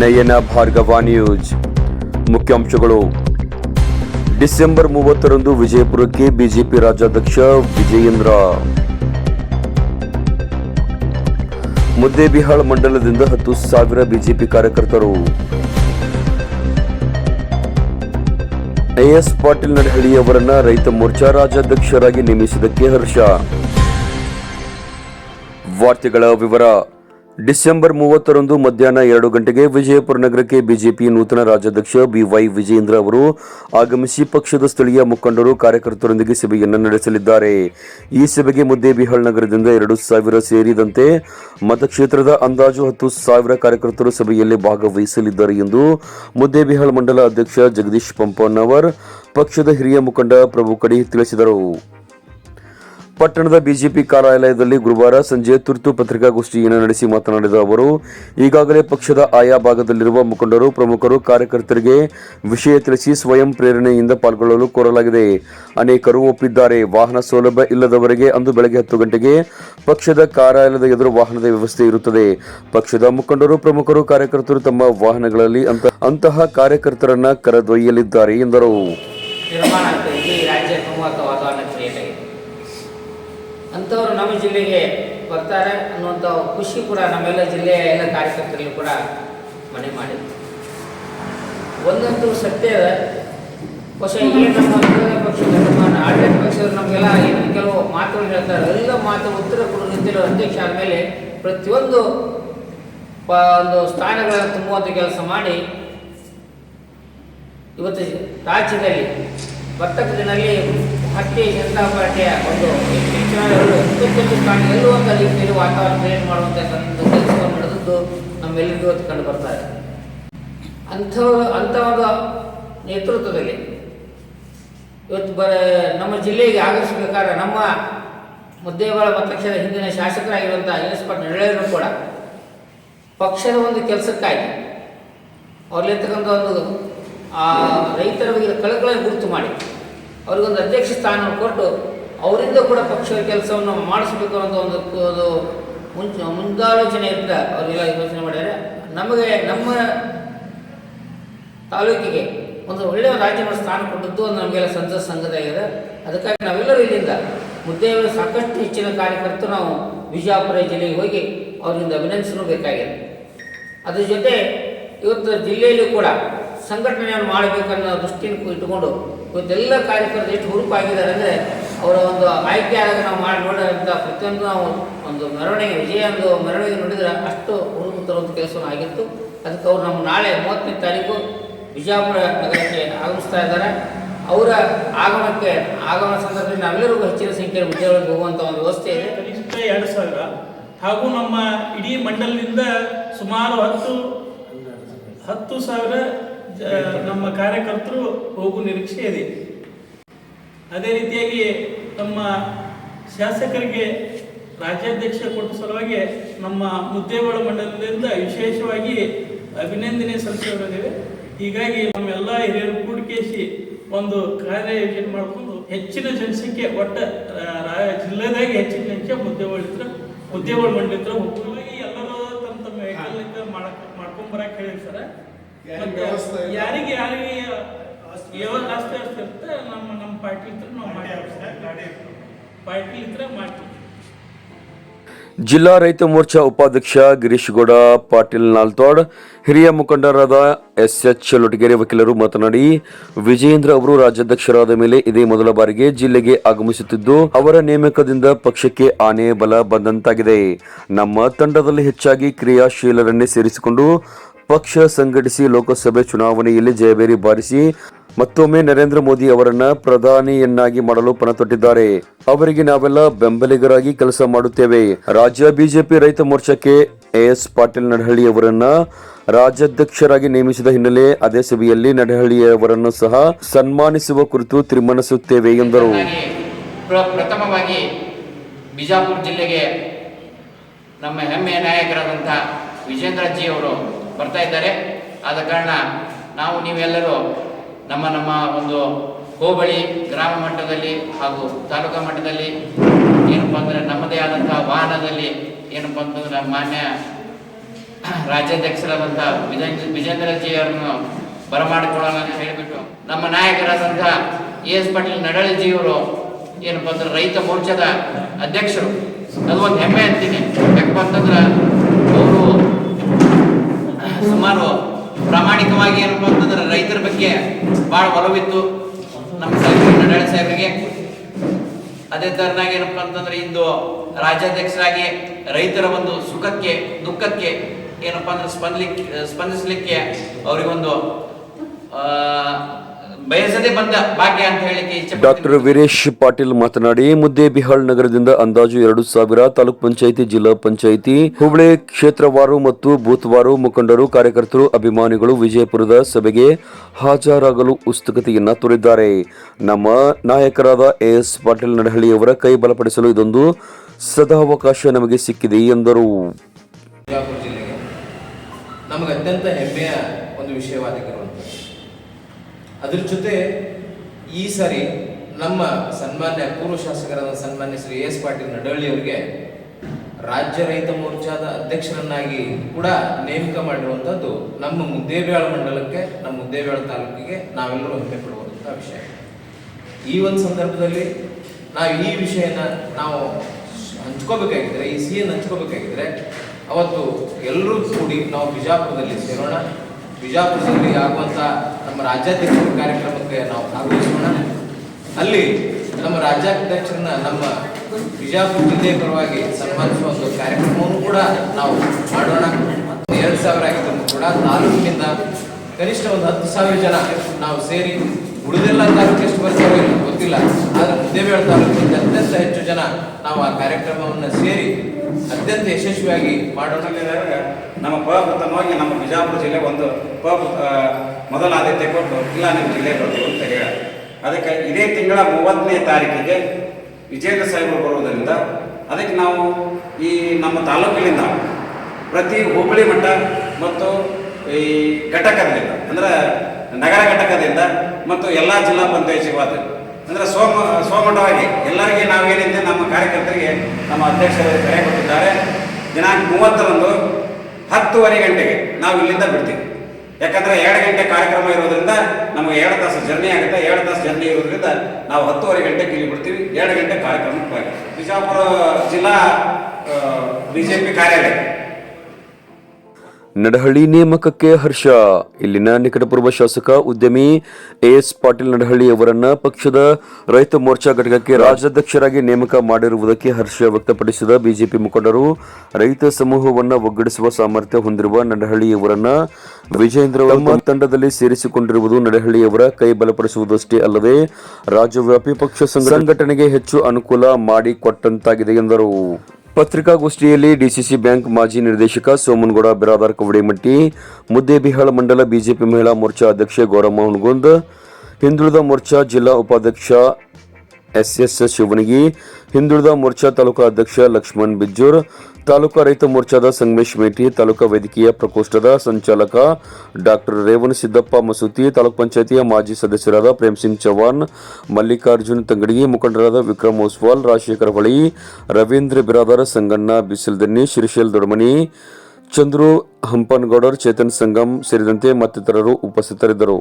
ನಯನ Bhargava news. ಮುಖ್ಯಾಂಶಗಳು. December ಮೂವತ್ತರಂದು ವಿಜಯಪುರಕ್ಕೆ ಬಿಜೆಪಿ ರಾಜ್ಯಾಧ್ಯಕ್ಷ ವಿಜಯೇಂದ್ರ. ಮುದ್ದೇಬಿಹಾಳ್ ಮಂಡಲದಿಂದ ಹತ್ತು ಸಾವಿರ ಬಿಜೆಪಿ ಕಾರ್ಯಕರ್ತರು. ಎಎಸ್ ಪಾಟೀಲ್ ನಡಹಳ್ಳಿ ಅವರನ್ನ ರೈತ ಮೋರ್ಚಾ ರಾಜ್ಯಾಧ್ಯಕ್ಷರಾಗಿ ನೇಮಿಸಿದ್ದಕ್ಕೆ ಹರ್ಷ. ವಾರ್ತೆಗಳ ವಿವರ. ಡಿಸೆಂಬರ್ ಮೂವತ್ತರಂದು ಮಧ್ಯಾಹ್ನ ಎರಡು ಗಂಟೆಗೆ ವಿಜಯಪುರ ನಗರಕ್ಕೆ ಬಿಜೆಪಿ ನೂತನ ರಾಜ್ಯಾಧ್ಯಕ್ಷ ಬಿವೈ ವಿಜೇಂದ್ರ ಅವರು ಆಗಮಿಸಿ ಪಕ್ಷದ ಸ್ಥಳೀಯ ಮುಖಂಡರು ಕಾರ್ಯಕರ್ತರೊಂದಿಗೆ ಸಭೆಯನ್ನು ನಡೆಸಲಿದ್ದಾರೆ. ಈ ಸಭೆಗೆ ಮುದ್ದೇಬಿಹಾಳ್ ನಗರದಿಂದ ಎರಡು ಸಾವಿರ ಸೇರಿದಂತೆ ಮತಕ್ಷೇತ್ರದ ಅಂದಾಜು ಹತ್ತು ಸಾವಿರ ಕಾರ್ಯಕರ್ತರು ಸಭೆಯಲ್ಲಿ ಭಾಗವಹಿಸಲಿದ್ದಾರೆ ಎಂದು ಮುದ್ದೇಬಿಹಾಳ್ ಮಂಡಲ ಅಧ್ಯಕ್ಷ ಜಗದೀಶ್ ಪಂಪನವರ್, ಪಕ್ಷದ ಹಿರಿಯ ಮುಖಂಡ ಪ್ರಭು ಕಡಿ ತಿಳಿಸಿದರು. ಪಟ್ಟಣದ ಬಿಜೆಪಿ ಕಾರ್ಯಾಲಯದಲ್ಲಿ ಗುರುವಾರ ಸಂಜೆ ತುರ್ತು ಪತ್ರಿಕಾಗೋಷ್ಠಿಯನ್ನು ನಡೆಸಿ ಮಾತನಾಡಿದ ಅವರು, ಈಗಾಗಲೇ ಪಕ್ಷದ ಆಯಾ ಭಾಗದಲ್ಲಿರುವ ಮುಖಂಡರು, ಪ್ರಮುಖರು, ಕಾರ್ಯಕರ್ತರಿಗೆ ವಿಷಯ ತಿಳಿಸಿ ಸ್ವಯಂ ಪ್ರೇರಣೆಯಿಂದ ಪಾಲ್ಗೊಳ್ಳಲು ಕೋರಲಾಗಿದೆ. ಅನೇಕರು ಒಪ್ಪಿದ್ದಾರೆ, ವಾಹನ ಸೌಲಭ್ಯ ಇಲ್ಲದವರಿಗೆ ಅಂದು ಬೆಳಗ್ಗೆ ಹತ್ತು ಗಂಟೆಗೆ ಪಕ್ಷದ ಕಾರ್ಯಾಲಯದ ಎದುರು ವಾಹನದ ವ್ಯವಸ್ಥೆ ಇರುತ್ತದೆ. ಪಕ್ಷದ ಮುಖಂಡರು, ಪ್ರಮುಖರು, ಕಾರ್ಯಕರ್ತರು ತಮ್ಮ ವಾಹನಗಳಲ್ಲಿ ಅಂತ- ಅಂತಹ ಕಾರ್ಯಕರ್ತರನ್ನ ಕರೆದೊಯ್ಯಲಿದ್ದಾರೆ ಎಂದರು ನಿರ್ಮಾಣ ಆಗ್ತದೆ ಇಡೀ ರಾಜ್ಯ ತುಂಬುವಂಥ ವಾತಾವರಣ ಕ್ರಿಯೇಟ್ ಆಗಿದೆ ಅಂಥವ್ರು ನಮ್ಮ ಜಿಲ್ಲೆಗೆ ಬರ್ತಾರೆ ಅನ್ನುವಂಥ ಖುಷಿ ಕೂಡ ನಮ್ಮೆಲ್ಲ ಜಿಲ್ಲೆಯ ಎಲ್ಲ ಕಾರ್ಯಕರ್ತರಲ್ಲಿ ಕೂಡ ಮನೆ ಮಾಡಿ ಒಂದಂತೂ ಸತ್ಯ ಬಹುಶಃ ನಮ್ಮ ಪಕ್ಷದ ನಮ್ಮ ಆಡಳಿತ ಪಕ್ಷದವರು ನಮಗೆಲ್ಲ ಕೆಲವು ಮಾತುಗಳು ಹೇಳ್ತಾರೆ. ಎಲ್ಲ ಮಾತು ಉತ್ತರ ಕೊಡು ನಿಂತಿರೋ ಅಧ್ಯಕ್ಷ ಆದಮೇಲೆ ಪ್ರತಿಯೊಂದು ಒಂದು ಸ್ಥಾನಗಳನ್ನು ತುಂಬುವಂಥ ಕೆಲಸ ಮಾಡಿ ಇವತ್ತು ರಾಜ್ಯದಲ್ಲಿ ಬರ್ತಕ್ಕ ದಿನಲ್ಲಿ ಭಾರತೀಯ ಜನತಾ ಪಾರ್ಟಿಯ ಒಂದು ಚುನಾವಣೆಗಳು ಇಪ್ಪತ್ತೆಂಟು ಅಲ್ಲಿ ಇಲ್ಲಿ ವಾತಾವರಣ ಕ್ರಿಯೇಟ್ ಮಾಡುವಂಥ ಕೆಲಸವನ್ನು ನಡೆದದ್ದು ನಮ್ಮೆಲ್ಲರಿಗೂ ಅಂತ ಕಂಡು ಬರ್ತಾ ಇದೆ. ಅಂಥ ಅಂಥ ಒಂದು ನೇತೃತ್ವದಲ್ಲಿ ಇವತ್ತು ಬರ, ನಮ್ಮ ಜಿಲ್ಲೆಗೆ ಆಗಮಿಸಬೇಕಾದ್ರೆ ನಮ್ಮ ಮುದ್ದೇವಾಳ ಮತಕ್ಷೇತ್ರದ ಹಿಂದಿನ ಶಾಸಕರಾಗಿರುವಂಥ ಎಸ್ ಪಟ್ ಕೂಡ ಪಕ್ಷದ ಒಂದು ಕೆಲಸಕ್ಕಾಗಿ ಅವರಲ್ಲಿರ್ತಕ್ಕಂಥ ಒಂದು, ಆ ರೈತರ ಬಗ್ಗೆ ಕಳಕಳ ಗುರುತು ಮಾಡಿ ಅವ್ರಿಗೊಂದು ಅಧ್ಯಕ್ಷ ಸ್ಥಾನವನ್ನು ಕೊಟ್ಟು ಅವರಿಂದ ಕೂಡ ಪಕ್ಷದ ಕೆಲಸವನ್ನು ಮಾಡಿಸ್ಬೇಕು ಅನ್ನೋ ಒಂದು ಒಂದು ಮುಂಚ ಮುಂದಾಲೋಚನೆ ಇದ್ದ ಅವರೆಲ್ಲ ಯೋಚನೆ ಮಾಡಿದರೆ ನಮಗೆ ನಮ್ಮ ತಾಲೂಕಿಗೆ ಒಂದು ಒಳ್ಳೆಯ ರಾಜ್ಯಗಳ ಸ್ಥಾನ ಕೊಟ್ಟದ್ದು ಒಂದು ನಮಗೆಲ್ಲ ಸಂತಸ ಸಂಘದಾಗಿದೆ ಅದಕ್ಕಾಗಿ ನಾವೆಲ್ಲರೂ ಇಲ್ಲಿಂದ ಮುದ್ದೆಯವರು ಸಾಕಷ್ಟು ಹೆಚ್ಚಿನ ಕಾರ್ಯಕರ್ತರು ನಾವು ವಿಜಯಪುರ ಜಿಲ್ಲೆಗೆ ಹೋಗಿ ಅವರಿಂದ ಅಭಿನಂದಿಸಲು ಬೇಕಾಗಿದೆ. ಅದ್ರ ಜೊತೆ ಇವತ್ತು ಜಿಲ್ಲೆಯಲ್ಲೂ ಕೂಡ ಸಂಘಟನೆಯನ್ನು ಮಾಡಬೇಕನ್ನೋ ದೃಷ್ಟಿಯನ್ನು ಇಟ್ಟುಕೊಂಡು ಇವತ್ತೆಲ್ಲ ಕಾರ್ಯಕರ್ತರು ಎಷ್ಟು ಹುರುಪಾಗಿದ್ದಾರೆ ಅಂದರೆ ಅವರ ಒಂದು ಆಯ್ಕೆ ಆದಾಗ ನಾವು ಮಾಡಿ ನೋಡೋದ್ರಿಂದ ಪ್ರತಿಯೊಂದು ನಾವು ಒಂದು ಮೆರವಣಿಗೆ, ವಿಜಯ ಒಂದು ಮೆರವಣಿಗೆ ನೋಡಿದರೆ ಅಷ್ಟು ಹುರುಪು ತರುವಂಥ ಕೆಲಸವನ್ನು ಆಗಿತ್ತು. ಅದಕ್ಕೆ ಅವರು ನಮ್ಮ ನಾಳೆ ಮೂವತ್ತನೇ ತಾರೀಕು ವಿಜಯಪುರ ನಗರಕ್ಕೆ ಆಗಮಿಸ್ತಾ ಇದ್ದಾರೆ. ಅವರ ಆಗಮನಕ್ಕೆ, ಆಗಮನ ಸಂದರ್ಭದಲ್ಲಿ ನಾವೆಲ್ಲರಿಗೂ ಹೆಚ್ಚಿನ ಸಂಖ್ಯೆಯಲ್ಲಿ ಉದ್ಯೋಗಗಳಿಗೆ ಹೋಗುವಂಥ ಒಂದು ವ್ಯವಸ್ಥೆ ಇದೆ. ಕನಿಷ್ಠ ಎರಡು ಸಾವಿರ. ಹಾಗೂ ನಮ್ಮ ಇಡೀ ಮಂಡಲದಿಂದ ಸುಮಾರು ಹತ್ತು ಹತ್ತು ಸಾವಿರ ನಮ್ಮ ಕಾರ್ಯಕರ್ತರು ಹೋಗುವ ನಿರೀಕ್ಷೆ ಇದೆ. ಅದೇ ರೀತಿಯಾಗಿ ನಮ್ಮ ಶಾಸಕರಿಗೆ ರಾಜ್ಯಾಧ್ಯಕ್ಷ ಕೊಟ್ಟ ಸಲುವಾಗಿ ನಮ್ಮ ಮುದ್ದೇವಾಳ ಮಂಡಲದಿಂದ ವಿಶೇಷವಾಗಿ ಅಭಿನಂದನೆ ಸಲ್ಲಿಸಿದ್ದೇವೆ ಹೀಗಾಗಿ ನಮ್ಮೆಲ್ಲ ಹಿರಿಯರು ಕೂಡಿಕೇಸಿ ಒಂದು ಕಾರ್ಯ ಯೋಜನೆ ಮಾಡಿಕೊಂಡು ಹೆಚ್ಚಿನ ಜನಸಂಖ್ಯೆ ಒಟ್ಟ ಜಿಲ್ಲೆದಾಗಿ ಹೆಚ್ಚಿನ ಜನಸಂಖ್ಯೆ ಮುದ್ದೇವಾಳ ಇದ್ರ ಮುದ್ದೇಗೌಡ ಮಂಡಲ ಇದ್ರ ಹೋಗುವಾಗಿ ಎಲ್ಲರೂ ತಮ್ಮ ತಮ್ಮ ಮಾಡಕ್, ಮಾಡ್ಕೊಂಡ್ ಬರಕ್ ಹೇಳಿರ್ತಾರೆ. ಯಾರಿಗೆ ಯಾರಿಗೆ ಯಾವಾಗ ಆಸ್ತಿ ಆಸ್ತಿ ಇರುತ್ತೆ ನಮ್ಮ ನಮ್ಮ ಪಾರ್ಟಿ ಇದ್ರೆ ನಾವು ಮಾಡಿ ಪಾರ್ಟಿ ಇದ್ರೆ ಮಾಡ್ತೀವಿ. ಜಿಲ್ಲಾ ರೈತ ಮೋರ್ಚಾ ಉಪಾಧ್ಯಕ್ಷ ಗಿರೀಶ್ ಗೌಡ ಪಾಟೀಲ್ ನಾಲ್ತೋಡ್ ಹಿರಿಯ ಮುಖಂಡರಾದ ಎಸ್ ಎಚ್ ಲೊಟಗೆರೆ ವಕೀಲರು ಮಾತನಾಡಿ ವಿಜಯೇಂದ್ರ ಅವರು ರಾಜ್ಯಾಧ್ಯಕ್ಷರಾದ ಮೇಲೆ ಇದೇ ಮೊದಲ ಬಾರಿಗೆ ಜಿಲ್ಲೆಗೆ ಆಗಮಿಸುತ್ತಿದ್ದು ಅವರ ನೇಮಕದಿಂದ ಪಕ್ಷಕ್ಕೆ ಆನೆ ಬಲ ಬಂದಂತಾಗಿದೆ. ನಮ್ಮ ತಂಡದಲ್ಲಿ ಹೆಚ್ಚಾಗಿ ಕ್ರಿಯಾಶೀಲರನ್ನೇ ಸೇರಿಸಿಕೊಂಡು ಪಕ್ಷ ಸಂಘಟಿಸಿ ಲೋಕಸಭೆ ಚುನಾವಣೆಯಲ್ಲಿ ಜಯಬೇರಿ ಬಾರಿಸಿ ಮತ್ತೊಮ್ಮೆ ನರೇಂದ್ರ ಮೋದಿ ಅವರನ್ನ ಪ್ರಧಾನಿಯನ್ನಾಗಿ ಮಾಡಲು ಪಣ ತೊಟ್ಟಿದ್ದಾರೆ ಅವರಿಗೆ ನಾವೆಲ್ಲ ಬೆಂಬಲಿಗರಾಗಿ ಕೆಲಸ ಮಾಡುತ್ತೇವೆ. ರಾಜ್ಯ ಬಿಜೆಪಿ ರೈತ ಮೋರ್ಚಾಕ್ಕೆ ಎಎಸ್ ಪಾಟೀಲ್ ನಡಹಳ್ಳಿ ಅವರನ್ನ ರಾಜ್ಯಾಧ್ಯಕ್ಷರಾಗಿ ನೇಮಿಸಿದ ಹಿನ್ನೆಲೆ ಅದೇ ಸಭೆಯಲ್ಲಿ ನಡಹಳ್ಳಿ ಅವರನ್ನು ಸಹ ಸನ್ಮಾನಿಸುವ ಕುರಿತು ತೀರ್ಮಾನಿಸುತ್ತೇವೆ ಎಂದರು. ಪ್ರಥಮವಾಗಿ ಬಿಜಾಪುರ ಜಿಲ್ಲೆಗೆ ನಮ್ಮ ಹೆಮ್ಮೆಯ ನಾಯಕರಾದಂತಹ ವಿಜೇಂದ್ರಜಿ ಅವರು ಬರ್ತಾ ಇದ್ದಾರೆ. ಆದ ಕಾರಣ ನಾವು ನೀವೆಲ್ಲರೂ ನಮ್ಮ ನಮ್ಮ ಒಂದು ಹೋಬಳಿ ಗ್ರಾಮ ಮಟ್ಟದಲ್ಲಿ ಹಾಗೂ ತಾಲೂಕಾ ಮಟ್ಟದಲ್ಲಿ ಏನಪ್ಪ ಅಂದರೆ ನಮ್ಮದೇ ಆದಂಥ ವಾಹನದಲ್ಲಿ ಏನಪ್ಪ ಅಂತಂದ್ರೆ ಮಾನ್ಯ ರಾಜ್ಯಾಧ್ಯಕ್ಷರಾದಂಥ ವಿಜೇಂದ್ರ ಜಿ ಅವರನ್ನು ಬರಮಾಡಿಕೊಳ್ಳೋಣ ಅಂತ ಹೇಳಿಬಿಟ್ಟು ನಮ್ಮ ನಾಯಕರಾದಂಥ ಎ ಎಸ್ ಪಾಟೀಲ್ ನಡಳಜಿಯವರು ಏನಪ್ಪ ಅಂದ್ರೆ ರೈತ ಮೋರ್ಚಾದ ಅಧ್ಯಕ್ಷರು. ಅದು ಒಂದು ಹೆಮ್ಮೆ ಅಂತೀನಿ. ಯಾಕಪ್ಪ ಅಂತಂದ್ರೆ ಪ್ರಾಮಾಣಿಕವಾಗಿ ಏನಪ್ಪ ಅಂತಂದ್ರೆ ರೈತರ ಬಗ್ಗೆ ಭಾಳ ಒಲವಿತ್ತು. ನಮ್ಮ ನಡಾಳಿ ಸಾಹೇಬರಿಗೆ. ಅದೇ ತರನಾಗಿ ಏನಪ್ಪ ಅಂತಂದ್ರೆ ಇಂದು ರಾಜ್ಯಾಧ್ಯಕ್ಷರಾಗಿ ರೈತರ ಒಂದು ಸುಖಕ್ಕೆ, ದುಃಖಕ್ಕೆ ಏನಪ್ಪಾ ಅಂದ್ರೆ ಸ್ಪಂದಲಿಕ್ಕೆ ಸ್ಪಂದಿಸಲಿಕ್ಕೆ ಅವರಿಗೊಂದು ಬಯಸದೆ ಬಂದ ಭಾಗ್ಯ ಅಂತ ಹೇಳಿಕ್ಕೆ ಇಚ್ಛೆ ಡಾಕ್ಟರ್ ವೀರೇಶ್ ಪಾಟೀಲ್ ಮಾತನಾಡಿ ಮುದ್ದೇಬಿಹಾಳ್ ನಗರದಿಂದ ಅಂದಾಜು ಎರಡು ಸಾವಿರ ತಾಲೂಕ್ ಪಂಚಾಯಿತಿ ಜಿಲ್ಲಾ ಪಂಚಾಯಿತಿ ಹುಬ್ಳಿ ಕ್ಷೇತ್ರವಾರು ಮತ್ತು ಬೂತ್ವಾರು ಮುಖಂಡರು ಕಾರ್ಯಕರ್ತರು ಅಭಿಮಾನಿಗಳು ವಿಜಯಪುರದ ಸಭೆಗೆ ಹಾಜರಾಗಲು ಉತ್ಸುಕತೆಯನ್ನ ತೋರಿದ್ದಾರೆ. ನಮ್ಮ ನಾಯಕರಾದ ಎಸ್ ಪಾಟೀಲ್ ನಡಹಳ್ಳಿಯವರ ಕೈ ಬಲಪಡಿಸಲು ಇದೊಂದು ಸದಾವಕಾಶ ನಮಗೆ ಸಿಕ್ಕಿದೆ ಎಂದರು. ನಮಗೆ ಅತ್ಯಂತ ಹೆಮ್ಮೆಯ ಒಂದು ವಿಷಯವಾಗಿರುವಂಥದ್ದು. ಅದ್ರ ಜೊತೆ ಈ ಸಾರಿ ನಮ್ಮ ಸನ್ಮಾನ್ಯ ಪೂರ್ವ ಶಾಸಕರಾದ ಸನ್ಮಾನ್ಯ ಶ್ರೀ ಎಸ್ ಪಾಟೀಲ್ ನಡವಳ್ಳಿ ಅವರಿಗೆ ರಾಜ್ಯ ರೈತ ಮೋರ್ಚಾದ ಅಧ್ಯಕ್ಷರನ್ನಾಗಿ ಕೂಡ ನೇಮಕ ಮಾಡಿರುವಂಥದ್ದು ನಮ್ಮ ಮುದ್ದೇಬೇಳ ಮಂಡಲಕ್ಕೆ, ನಮ್ಮ ಮುದ್ದೇಬೇಳ ತಾಲೂಕಿಗೆ ನಾವೆಲ್ಲರೂ ಹೆಮ್ಮೆ ಪಡುವಂಥ ವಿಷಯ. ಈ ಒಂದು ಸಂದರ್ಭದಲ್ಲಿ ನಾವು ಈ ವಿಷಯನ ನಾವು ಹಂಚ್ಕೋಬೇಕಾಗಿದ್ರೆ, ಈ ಸಿಹಿಯನ್ನು ಹಂಚ್ಕೋಬೇಕಾಗಿದ್ರೆ ಅವತ್ತು ಎಲ್ಲರೂ ಕೂಡಿ ನಾವು ಬಿಜಾಪುರದಲ್ಲಿ ಸೇರೋಣ. ಬಿಜಾಪುರದಲ್ಲಿ ಆಗುವಂಥ ನಮ್ಮ ರಾಜ್ಯಾಧ್ಯಕ್ಷರ ಕಾರ್ಯಕ್ರಮಕ್ಕೆ ನಾವು ಭಾಗವಹಿಸೋಣ. ಅಲ್ಲಿ ನಮ್ಮ ರಾಜ್ಯಾಧ್ಯಕ್ಷರನ್ನ ನಮ್ಮ ಬಿಜಾಪುರ ಜಿಲ್ಲೆಯ ಪರವಾಗಿ ಸನ್ಮಾನಿಸುವ ಒಂದು ಕಾರ್ಯಕ್ರಮವನ್ನು ಕೂಡ ನಾವು ಮಾಡೋಣ. ಎರಡು ಸಾವಿರ ಆಗಿದ್ರು ಕೂಡ ತಾಲೂಕಿನಿಂದ ಕನಿಷ್ಠ ಒಂದು ಹತ್ತು ಸಾವಿರ ಜನ ನಾವು ಸೇರಿ ಉಳಿದೆಲ್ಲ ತಾಲೂಕು ಎಷ್ಟು ಬರ್ತಾರೋ ಗೊತ್ತಿಲ್ಲ. ಆದರೆ ಮುದ್ದೇಬೇಳ ತಾಲೂಕಿನಿಂದ ಅತ್ಯಂತ ಹೆಚ್ಚು ಜನ ನಾವು ಆ ಕಾರ್ಯಕ್ರಮವನ್ನು ಸೇರಿ ಅತ್ಯಂತ ಯಶಸ್ವಿಯಾಗಿ ಮಾಡೋಣ ನಮ್ಮ ಪ್ರಪ್ರಥಮವಾಗಿ ನಮ್ಮ ಬಿಜಾಪುರ ಜಿಲ್ಲೆ ಒಂದು ಪ್ರಪ್ರಥ ಮೊದಲ ಆದ್ಯತೆ ಕೊಟ್ಟು ಇಲ್ಲ ನಿಮ್ಮ ಜಿಲ್ಲೆ ಬರ್ತೀವಿ ಅಂತ ಹೇಳ ಅದಕ್ಕೆ ಇದೇ ತಿಂಗಳ ಮೂವತ್ತನೇ ತಾರೀಕಿಗೆ ವಿಜೇಂದ್ರ ಸಾಹೇಬರು ಬರುವುದರಿಂದ ಅದಕ್ಕೆ ನಾವು ಈ ನಮ್ಮ ತಾಲೂಕಿನಿಂದ ಪ್ರತಿ ಹೋಬಳಿ ಮಟ್ಟ ಮತ್ತು ಈ ಘಟಕದಿಂದ, ಅಂದ್ರೆ ನಗರ ಘಟಕದಿಂದ ಮತ್ತು ಎಲ್ಲ ಜಿಲ್ಲಾ ಪಂಚಾಯತ್ ಅಂದ್ರೆ ಸೋಮ, ಸೋಮಟವಾಗಿ ಎಲ್ಲರಿಗೆ ನಾವೇನಿದೆ ನಮ್ಮ ಕಾರ್ಯಕರ್ತರಿಗೆ ನಮ್ಮ ಅಧ್ಯಕ್ಷರು ಕರೆ ಕೊಟ್ಟಿದ್ದಾರೆ. ದಿನಾಂಕ ಮೂವತ್ತರಂದು ಹತ್ತುವರೆ ಗಂಟೆಗೆ ನಾವು ಇಲ್ಲಿಂದ ಬಿಡ್ತೀವಿ. ಯಾಕಂದ್ರೆ ಎರಡು ಗಂಟೆ ಕಾರ್ಯಕ್ರಮ ಇರೋದ್ರಿಂದ ನಮಗೆ ಎರಡು ತಾಸು ಜರ್ನಿ ಆಗುತ್ತೆ. ಎರಡು ತಾಸು ಜರ್ನಿ ಇರೋದ್ರಿಂದ ನಾವು ಹತ್ತುವರೆ ಗಂಟೆಗೆ ಇಲ್ಲಿ ಬಿಡ್ತೀವಿ. ಎರಡು ಗಂಟೆ ಕಾರ್ಯಕ್ರಮಕ್ಕೆ ಬಿಜಾಪುರ ಜಿಲ್ಲಾ ಬಿಜೆಪಿ ಕಾರ್ಯಾಲಯ ನಡಹಳ್ಳಿ ನೇಮಕಕ್ಕೆ ಹರ್ಷ. ಇಲ್ಲಿನ ನಿಕಟಪೂರ್ವ ಶಾಸಕ ಉದ್ಯಮಿ ಎಎಸ್ ಪಾಟೀಲ್ ನಡಹಳ್ಳಿ ಅವರನ್ನ ಪಕ್ಷದ ರೈತ ಮೋರ್ಚಾ ಘಟಕಕ್ಕೆ ರಾಜ್ಯಾಧ್ಯಕ್ಷರಾಗಿ ನೇಮಕ ಮಾಡಿರುವುದಕ್ಕೆ ಹರ್ಷ ವ್ಯಕ್ತಪಡಿಸಿದ ಬಿಜೆಪಿ ಮುಖಂಡರು, ರೈತ ಸಮೂಹವನ್ನು ಒಗ್ಗಡಿಸುವ ಸಾಮರ್ಥ್ಯ ಹೊಂದಿರುವ ನಡಹಳ್ಳಿಯವರನ್ನ ವಿಜೇಂದ್ರ ವಿಜಯೇಂದ್ರ ತಂಡದಲ್ಲಿ ಸೇರಿಸಿಕೊಂಡಿರುವುದು ನಡಹಳ್ಳಿಯವರ ಕೈ ಬಲಪಡಿಸುವುದಷ್ಟೇ ಅಲ್ಲದೆ ರಾಜ್ಯವ್ಯಾಪಿ ಪಕ್ಷ ಸಂಘಟನೆಗೆ ಹೆಚ್ಚು ಅನುಕೂಲ ಮಾಡಿಕೊಟ್ಟಂತಾಗಿದೆ ಎಂದರು. ಪತ್ರಿಕಾಗೋಷ್ಠಿಯಲ್ಲಿ ಡಿಸಿಸಿ ಬ್ಯಾಂಕ್ ಮಾಜಿ ನಿರ್ದೇಶಕ ಸೋಮನಗೌಡ, ಬಿರಾದಾರ್ ಕವಡಿಮಟ್ಟಿ ಮುದ್ದೇಬಿಹಾಳ ಮಂಡಲ ಬಿಜೆಪಿ ಮಹಿಳಾ ಮೋರ್ಚಾ ಅಧ್ಯಕ್ಷೆ ಗೌರಮ್ಮ ಹುಣಗುಂದ್, ಹಿಂದುಳಿದ ಮೋರ್ಚಾ ಜಿಲ್ಲಾ ಉಪಾಧ್ಯಕ್ಷ ಎಸ್ಎಸ್ ಶಿವನಗಿ, ಹಿಂದುಳಿದ ಮೋರ್ಚಾ ತಾಲೂಕಾ ಅಧ್ಯಕ್ಷ ಲಕ್ಷ್ಮಣ್ ಬಿಜ್ಜೂರ್, ತಾಲೂಕಾ ರೈತ ಮೋರ್ಚಾದ ಸಂಗಮೇಶ್ ಮೇಟಿ, ತಾಲೂಕಾ ವೈದ್ಯಕೀಯ ಪ್ರಕೋಷ್ಠದ ಸಂಚಾಲಕ ಡಾಕ್ಟರ್ ರೇವಣ ಸಿದ್ದಪ್ಪ ಮಸೂತಿ, ತಾಲೂಕ್ ಪಂಚಾಯತಿಯ ಮಾಜಿ ಸದಸ್ಯರಾದ ಪ್ರೇಮ್ ಸಿಂಗ್ ಚೌಹಾಣ್ ಮಲ್ಲಿಕಾರ್ಜುನ್ ತಂಗಡಿಗಿ ಮುಖಂಡರಾದ ವಿಕ್ರಮ್ ಓಸ್ವಾಲ್, ರಾಜಶೇಖರ ಹೊಳಿ, ರವೀಂದ್ರ ಬಿರಾದರ್, ಸಂಗಣ್ಣ ಬಿಸಿಲ್ದನ್ನಿ, ಶ್ರೀಶೈಲ್ ದೊಡಮನಿ, ಚಂದ್ರು ಹಂಪನ್ಗೌಡರ್, ಚೇತನ್ ಸಂಗಮ್ ಸೇರಿದಂತೆ ಮತ್ತಿತರರು ಉಪಸ್ಥಿತರಿದ್ದರು.